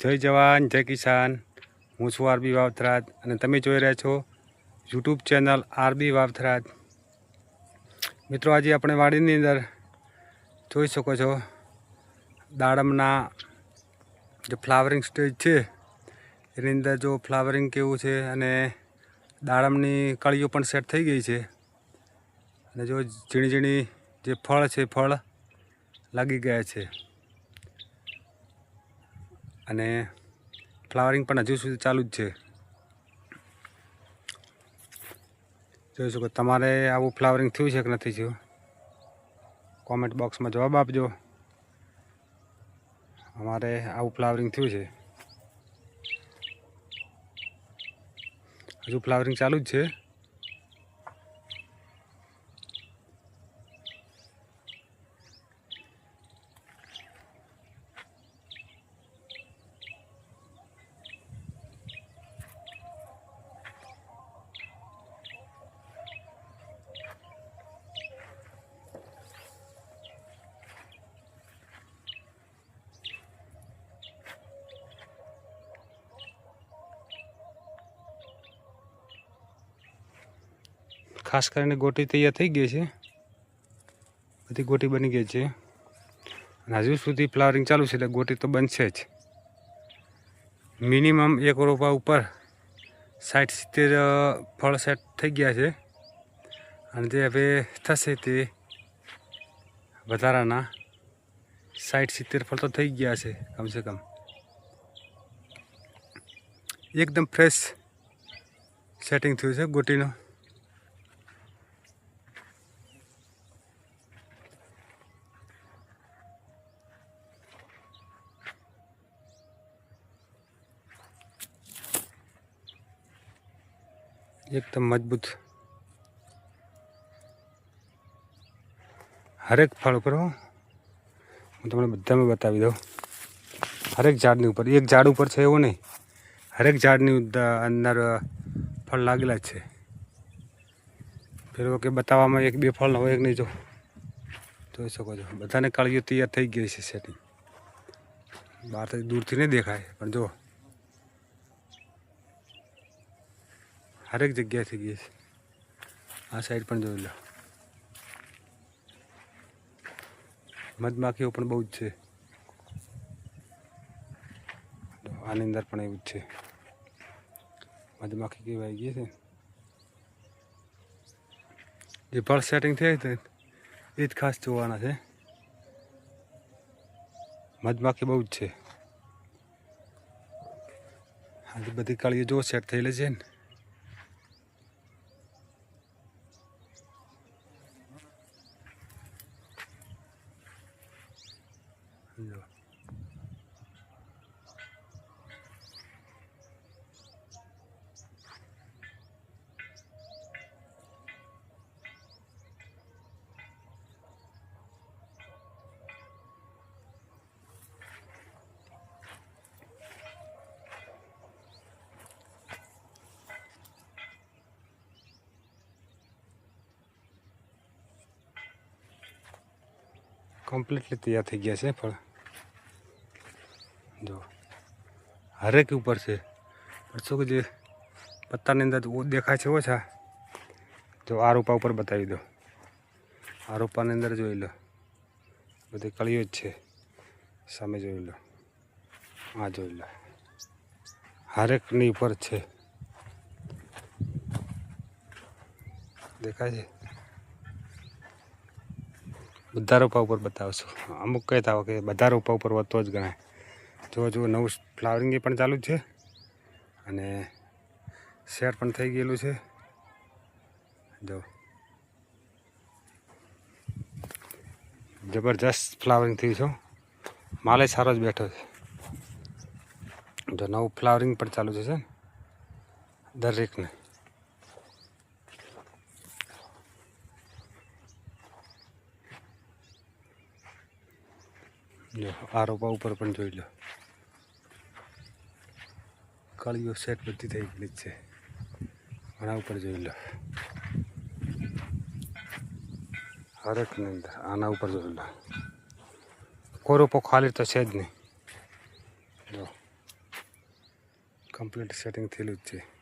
જય જવાન, જય કિસાન. હું છું આરબી વાવથરાજ અને તમે જોઈ રહ્યા છો યુટ્યુબ ચેનલ આરબી વાવથરાજ. મિત્રો, આજે આપણે વાડીની અંદર જોઈ શકો છો દાડમના જે ફ્લાવરિંગ સ્ટેજ છે, એની અંદર જો ફ્લાવરિંગ કેવું છે અને દાડમની કળીઓ પણ સેટ થઈ ગઈ છે. અને જો ઝીણી ઝીણી જે ફળ છે, ફળ લાગી ગયા છે. અને ફ્લાવરિંગ પણ હજુ સુધી ચાલુ જ છે. જોઈ શકો, તમારે આવું ફ્લાવરિંગ થયું છે કે નથી થયું? કોમેન્ટ બોક્સમાં જવાબ આપજો. અમારે આવું ફ્લાવરિંગ થયું છે. હજુ ફ્લાવરિંગ ચાલુ જ છે. ખાસ કરીને ગોટી તૈયાર થઈ ગઈ છે. બધી ગોટી બની ગઈ છે. અને હજુ સુધી ફ્લાવરિંગ ચાલુ છે, એટલે ગોટી તો બનશે જ. મિનિમમ એક રોપા ઉપર સાઠ સિત્તેર ફળ સેટ થઈ ગયા છે. અને જે હવે થશે તે વધારાના સાઠ સિત્તેર ફળ તો થઈ ગયા છે, કમસે કમ. એકદમ ફ્રેશ સેટિંગ થયું છે ગોટીનું. એકદમ મજબૂત. હરેક ફળ ઉપર હો. તમને બધામાં બતાવી દઉં. હરેક ઝાડની ઉપર. એક ઝાડ ઉપર છે એવું નહીં. હરેક ઝાડની અંદર ફળ લાગેલા જ છે. ફેરવો કે બતાવવામાં એક બે ફળ હોય, એક નહીં જો. જોઈ શકો છો. બધાને કાળીઓ તૈયાર થઈ ગઈ છે સેટિંગ બહારથી દૂરથી નહીં દેખાય, પણ જો. હરેક જગ્યાએ થઈ ગઈ છે. આ સાઈડ પણ જોઈ લો. મધમાખીઓ પણ બહુ જ છે. આની અંદર પણ એવું જ છે. મધમાખી કહેવાય ગઈ છે. જે ફળ સેટિંગ થઈ તો એ જ ખાસ જોવાના છે. મધમાખી બહુ જ છે. આજે બધી કાળીઓ જો સેટ થયેલી છે ને જો કમ્પ્લીટલી તૈયાર થઈ ગયા છે ફળ જો, હરેક ઉપર છે. પણ શું જે પત્તાની અંદર દેખાય છે ઓછા જો, આ રોપા ઉપર બતાવી દો. આ રોપાની અંદર જોઈ લો. બધી કળીઓ જ છે. સામે જોઈ લો. આ જોઈ લો. હરેકની ઉપર છે. દેખાય છે? બધા રોપા ઉપર બતાવશો. અમુક કહેતા હોય કે બધા રોપા ઉપર વધતો જ ગણાય. જો જો, નવું ફ્લાવરિંગ પણ ચાલુ જ છે. અને શેર પણ થઈ ગયેલું છે. જો. જબરજસ્ત ફ્લાવરિંગ થયું છે માલે સારો જ બેઠો છે. જો, નવું ફ્લાવરિંગ પણ ચાલુ છે દરેકને. જો, આ રોપા ઉપર પણ જોઈ લો. કળીઓ સેટ બધી થઈ ગયેલી જ છે. આના ઉપર જોઈ લો. હરેકની અંદર, આના ઉપર જોઈ લો. કોરોપો ખાલી તો છે જ નહીં. જો. કમ્પ્લીટ સેટિંગ થયેલું જ છે.